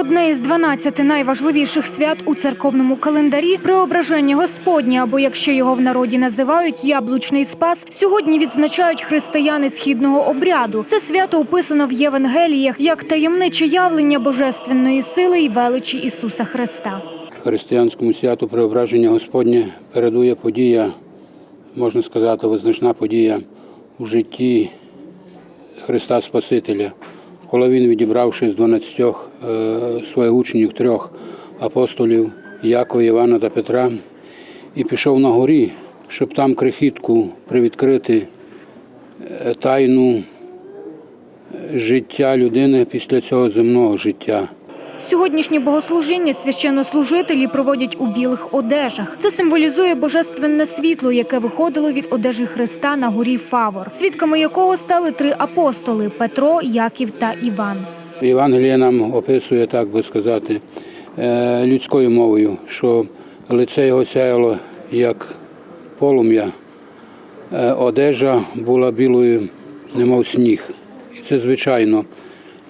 Одне із 12 найважливіших свят у церковному календарі преображення Господнє, або якщо його в народі називають яблучний спас, сьогодні відзначають християни східного обряду. Це свято описано в Євангеліях як таємниче явлення божественної сили і величі Ісуса Христа. Християнському святу преображення Господнє передує подія, можна сказати, визначна подія у житті Христа Спасителя, коли Він, відібравши з 12 е, своїх учнів трьох апостолів Якова, Івана та Петра, і пішов на горі, щоб там крихітку привідкрити е, тайну е, життя людини після цього земного життя. Сьогоднішнє богослужіння священнослужителі проводять у білих одежах. Це символізує божественне світло, яке виходило від одежі Христа на горі Фавор, свідками якого стали три апостоли Петро, Яків та Іван. Євангеліє нам описує, так би сказати, е, людською мовою, що лице його сяяло як полум'я, е, одежа була білою, немов сніг. І це звичайно.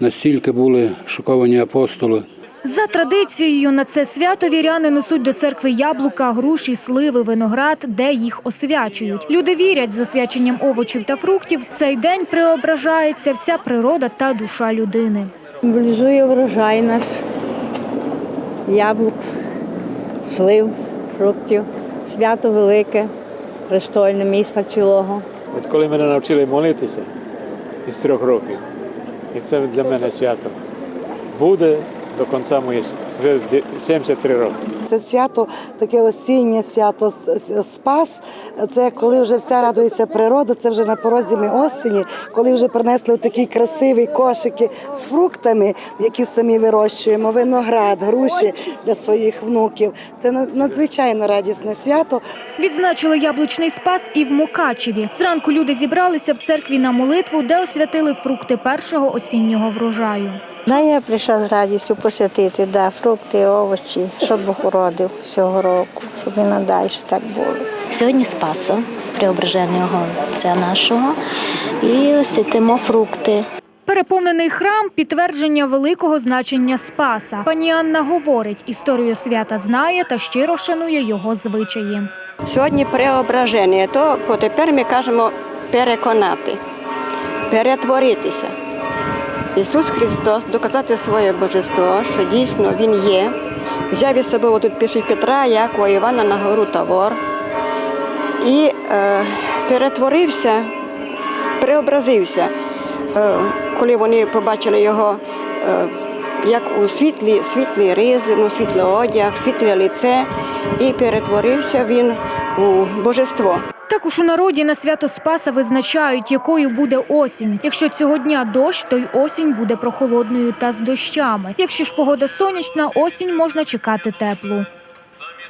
Настільки були шоковані апостоли. За традицією на це свято віряни несуть до церкви яблука, груші, сливи, виноград, де їх освячують. Люди вірять, з освяченням овочів та фруктів в цей день преображається вся природа та душа людини. Символізує врожай наш, яблук, слив, фруктів, свято велике, престольне міста цілого. От коли мене навчили молитися із трьох років, і це для мене свято. Буде до кінця моєї вже 73 роки. Це свято, таке осіннє свято Спас. Це коли вже вся радується природа. Це вже на порозі ми осені, коли вже принесли такі красиві кошики з фруктами, які самі вирощуємо, виноград, груші для своїх внуків. Це надзвичайно радісне свято. Відзначили яблучний спас і в Мукачеві. Зранку люди зібралися в церкві на молитву, де освятили фрукти першого осіннього врожаю. Да, я прийшла з радістю посвятити да, фрукти, овочі, щоб Бог уродив цього року, щоб і надалі так було. Сьогодні Спаса, преображеного Отця нашого, і святимо фрукти. Переповнений храм підтвердження великого значення Спаса. Пані Анна говорить, історію свята знає та щиро шанує його звичаї. Сьогодні преображення, то потепер ми кажемо переконати, перетворитися. Ісус Христос доказати своє божество, що дійсно Він є. Взяв із собою тут пишуть Петра, Якова, Івана на гору Тавор і е, перетворився, преобразився. Е, коли вони побачили його е, як у світлі, світлі ризи, ну, світлий одяг, світле лице, і перетворився він у божество. Також у народі на свято Спаса визначають, якою буде осінь. Якщо цього дня дощ, то й осінь буде прохолодною та з дощами. Якщо ж погода сонячна, осінь можна чекати теплу.